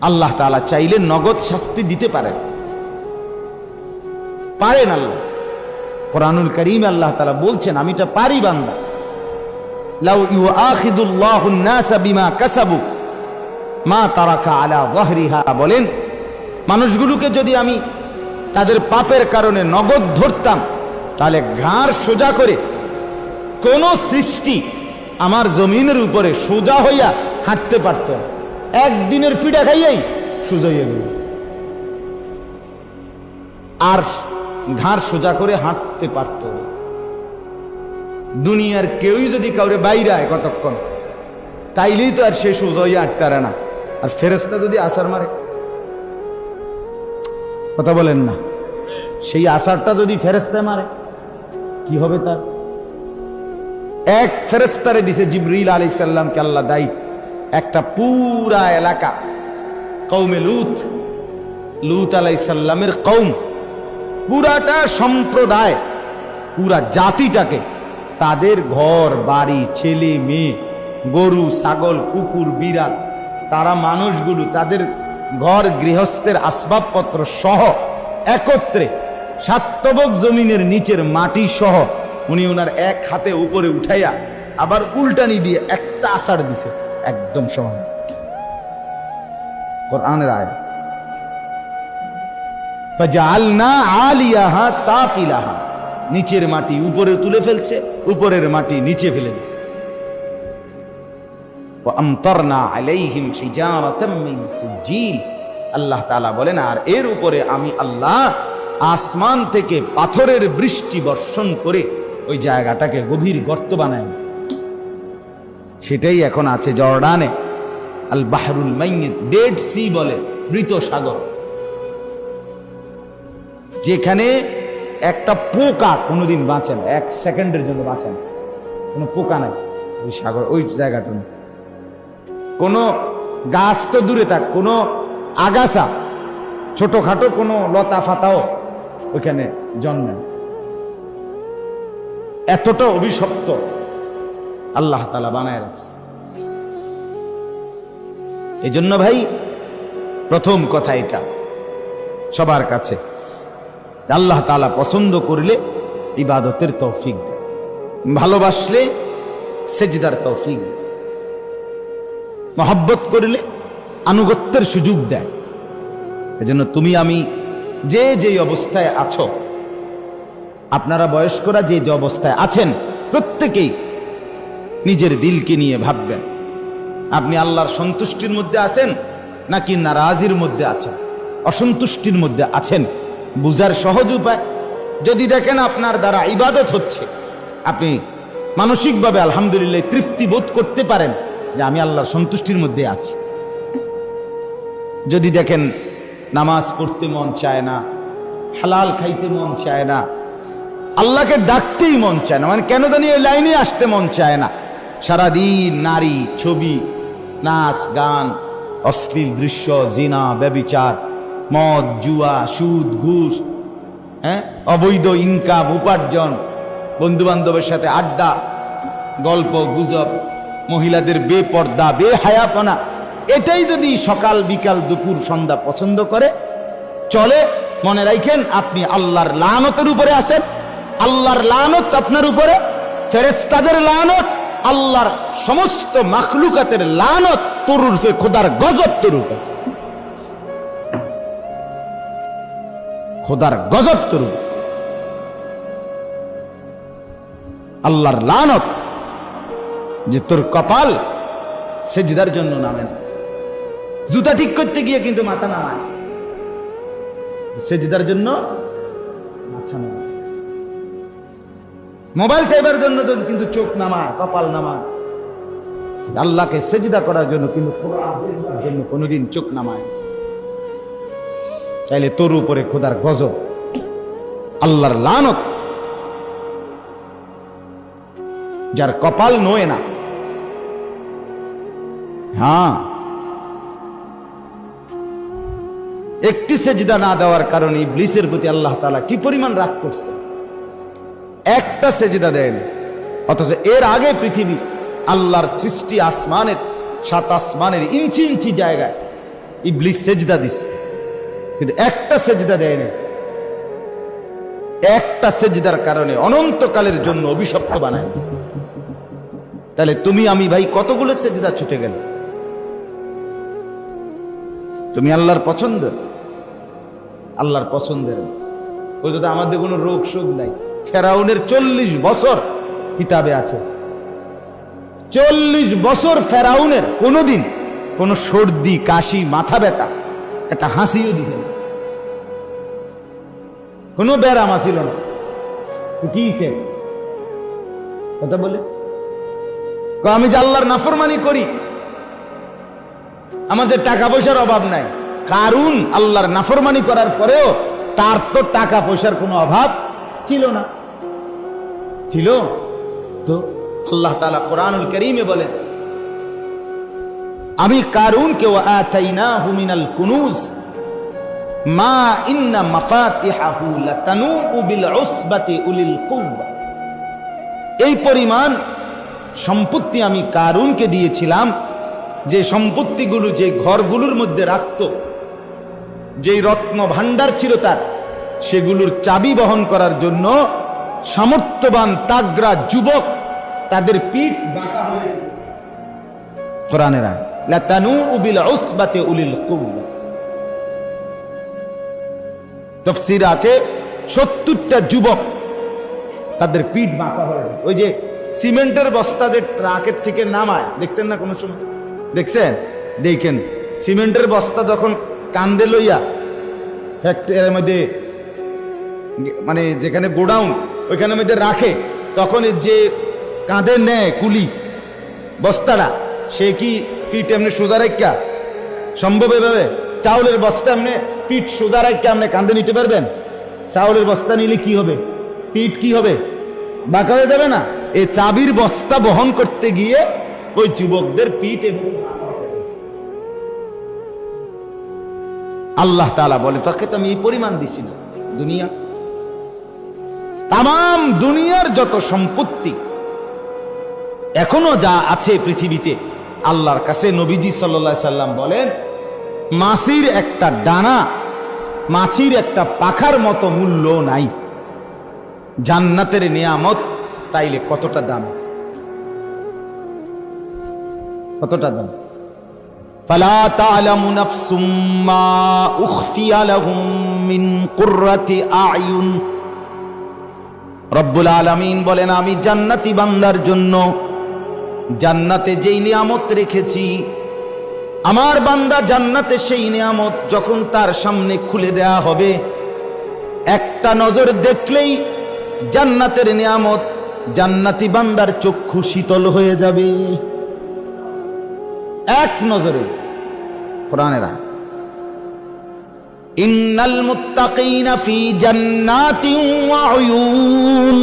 আল্লাহ তালা চাইলে নগদ শাস্তি দিতে পারেন। পারেন আল্লাহ। কোরআনুল করিম আল্লাহ তালা বলছেন, আমি তো পারি বান্দা। বলেন, মানুষগুলোকে যদি আমি তাদের পাপের কারণে নগদ ধরতাম, তাহলে ঘাড় সোজা করে কোন সৃষ্টি আমার জমিনের উপরে সোজা হইয়া হাঁটতে পারত না। একদিনের ফিডা খাইয়াই সোজা হইয়া গেল। আর ঘাড় সোজা করে হাঁটতে পারত। দুনিয়ার কেউই যদি কাউরে বাইরায় কতক্ষণ, তাইলেই তো আর সে সোজা হইয়া হাঁটতে না। আর ফেরেস্তা যদি আসার মারে, কথা বলেন না। সেই আসারটা যদি ফেরেস্তায় মারে, কি হবে তার? এক ফেরেস্তারে দিছে জিবরিল আলী সাল্লামকে আল্লাহ দায়ী। একটা পুরা এলাকা। কৌমে লুত। লুত আলাই সাল্লামের কৌম পুরাটা সম্প্রদায়, পুরা জাতিটাকে, তাদের ঘর, বাড়ি, ছেলে, মেয়ে, গরু, ছাগল, কুকুর, বিড়াল, তারা মানুষগুলো, তাদের ঘর, গৃহস্থের আসবাবপত্র সহ একত্রে সাত্তবক জমিনের নিচের মাটি সহ উনি ওনার এক হাতে উপরে উঠাইয়া আবার উল্টানি দিয়ে একটা আষাঢ় দিছে। একদম সমান। কোরআনের আয় আলিয়াহা সাফিলাহা। নিচের মাটি উপরে তুলে ফেলছে, উপরের মাটি নিচে ফেলে আল্লাহ বলেন, আর এর উপরে আমি আল্লাহ আসমান থেকে পাথরের বৃষ্টি বর্ষণ করে ওই জায়গাটাকে গভীর গর্ত বানায় সেটাই এখন আছে জর্ডানে। আল বাহরুল মাইয়িত ডেড সি বলে, মৃত সাগর। যেখানে একটা পোকা কোনোদিন বাঁচে না, এক সেকেন্ডের জন্য বাঁচে না। কোনো পোকা নাই ওই সাগর, ওই জায়গাটা কোনো গাছ তো দূরে থাক, কোনো আগাছা, ছোটখাটো কোনো লতা ফাতাও ওইখানে জন্মে। এতটা অভিশপ্ত আল্লাহ তালা বানায় রাখছে। এই জন্য ভাই, প্রথম কথা এটা সবার কাছে আল্লাহ তালা পছন্দ করলে ইবাদতের তৌফিক দেয় ভালোবাসলে সেজদার তৌফিক দেয় মহব্বত করলে আনুগত্যের সুযোগ দেয়। এজন্য তুমি, আমি যে যেই অবস্থায় আছো, আপনারা বয়স্করা যে যে অবস্থায় আছেন, প্রত্যেকেই নিজের দিলকে নিয়ে ভাববেন। আপনি আল্লাহর সন্তুষ্টির মধ্যে আছেন নাকি নারাজির মধ্যে আছেন? অসন্তুষ্টির মধ্যে আছেন। বুঝার সহজ উপায়, যদি দেখেন আপনার দ্বারা ইবাদত হচ্ছে, আপনি মানসিকভাবে আলহামদুলিল্লাহ তৃপ্তি বোধ করতে পারেন যে আমি আল্লাহর সন্তুষ্টির মধ্যে আছি। যদি দেখেন নামাজ পড়তে মন চায় না, হালাল খাইতে মন চায় না, আল্লাহকে ডাকতেই মন চায় না মানে কেন জানি এই লাইনে আসতে মন চায় না সারাদিন নারী, ছবি, নাচ, গান, অশ্লীল দৃশ্য, জিনা, ব্যবিচার, মদ, জুয়া, সুদ, ঘুষ হ্যাঁ? অবৈধ ইনকাম উপার্জন বন্ধু বান্ধবের সাথে আড্ডা, গল্প, গুজব, মহিলাদের বেপর্দা, বেহায়াপনা, এটাই যদি সকাল, বিকাল, দুপুর, সন্ধ্যা পছন্দ করে, চলে, মনে রাখেন আপনি আল্লাহর লানতের উপরে আছেন। আল্লাহর লানত আপনার উপরে ফেরেস্তাদের লানত আল্লাহর সমস্ত মাখলুকাতের লানত তরুরফে খোদার গজব তরুফে খোদার গজব তরুফ আল্লাহর লানত যে তোর কপাল, সেজদার জন্য নামে না। জুতা ঠিক করতে গিয়ে কিন্তু মাথা নামায়। সেজদার জন্য মাথা নামায়। মোবাইল চাইবার জন্য কিন্তু চোখ নামায় কপাল নামায় আল্লাহকে সেজদা করার জন্য কিন্তু জন্য কোনোদিন চোখ নামায়। চাইলে তোর উপরে খোদার গজব। আল্লাহর লানত। যার কপাল নোয়ে না। হ্যাঁ। একটি সেজদা না দেওয়ার কারণে ইবলিসের প্রতি আল্লাহ তালা কি পরিমাণ রাগ করছে? একটা সেজদা দেন অথচ এর আগে পৃথিবী আল্লাহর সৃষ্টি আসমানের, সাত আসমানের ইঞ্চি ইঞ্চি জায়গায় ইবলিস সেজদা দিছে। কিন্তু একটা সেজদা দেয় না একটা সেজদার কারণে অনন্তকালের জন্য অভিশপ্ত বানায় তাহলে তুমি, আমি ভাই, কতগুলো সেজদা ছুটে গেল? তুমি আল্লাহর পছন্দ আল্লাহর পছন্দের। ওই যদি আমাদের কোনো রোগ শোক নাই। ফেরাউনের চল্লিশ বছর কিতাবে আছে। চল্লিশ বছর ফেরাউনের কোনোদিন কোনো সর্দি, কাশি, মাথা ব্যথা, একটা হাসিও দিছে না। কোনো ব্যারাম আসিল না। কি কথা বলে। আমি যে আল্লাহর নাফরমানি করি, আমাদের টাকা পয়সার অভাব নাই। কারণ আল্লাহর নাফরমানি করার পরেও তার তো টাকা পয়সার কোনো অভাব ছিল না। ছিল? তো আল্লাহ তালা কোরআনুল করিমে বলেন, আমি কারুন কেউ আতাইনা হুমিনাল কুনুজ, মা ইন্না উলিল এই পরিমাণ সম্পত্তি আমি কারুনকে দিয়েছিলাম, যে সম্পত্তিগুলো যে ঘরগুলোর মধ্যে রাখত, যেই রত্ন ভাণ্ডার ছিল তার সেগুলোর চাবি বহন করার জন্য সামর্থ্যবান তাগরা যুবক তাদের পিঠ বাঁকা হয়ে কোরআনের লাতানু বিল উসবাতি উলিল তফসির আছে সত্তরটা যুবক তাদের পিঠ বাঁকা হয়ে ওই যে সিমেন্টের বস্তা যে ট্রাকের থেকে নামায়, দেখছেন না কোনো সময়? দেখছেন? দেখেন, সিমেন্টের বস্তা যখন কান্দে লইয়া ফ্যাক্টরির মধ্যে মানে যেখানে গোডাউন, ওইখানে মধ্যে রাখে, তখন যে কাঁধে নেয় কুলি, বস্তাটা, সে কি ফিট এমনি সোজা রেখা? সম্ভব এভাবে? চাউলের বস্তা এমনি পিঠ সোজা রেখে আপনি কাঁধে নিতে পারবেন? চাউলের বস্তা নিলে কি হবে? পিঠ কি হবে? বাঁকা হয়ে যাবে না? এই চাবির বস্তা বহন করতে গিয়ে ওই যুবকদের পিঠ। আল্লাহ তাআলা বলে, তাকে তো আমি এই পরিমাণ দিছি না, দুনিয়া। তাম দুনিয়ার যত সম্পত্তি এখনও যা আছে পৃথিবীতে, আল্লাহর কাছে নবীজি সাল্লা সাল্লাম বলেন মাছির একটা ডানা মাছির একটা পাখার মতো মূল্য নাই। জান্নাতের নিয়ামত তাইলে কতটা দাম? কতটা দাম? ফালা তা'লামু আ'য়ুন রব্বুল আলামিন বলেন, আমি জান্নাতি বান্দার জন্য জান্নাতে যেই নিয়ামত রেখেছি, আমার বান্দা জান্নাতে সেই নিয়ামত যখন তার সামনে খুলে দেয়া হবে, একটা নজর দেখলেই জান্নাতের নিয়ামত জান্নাতি বান্দার চক্ষু শীতল হয়ে যাবে। এক নজরে, কোরআনেরা ইন্নাল মুত্তাকিনা ফি জান্নাতিন ওয়া উয়ুন।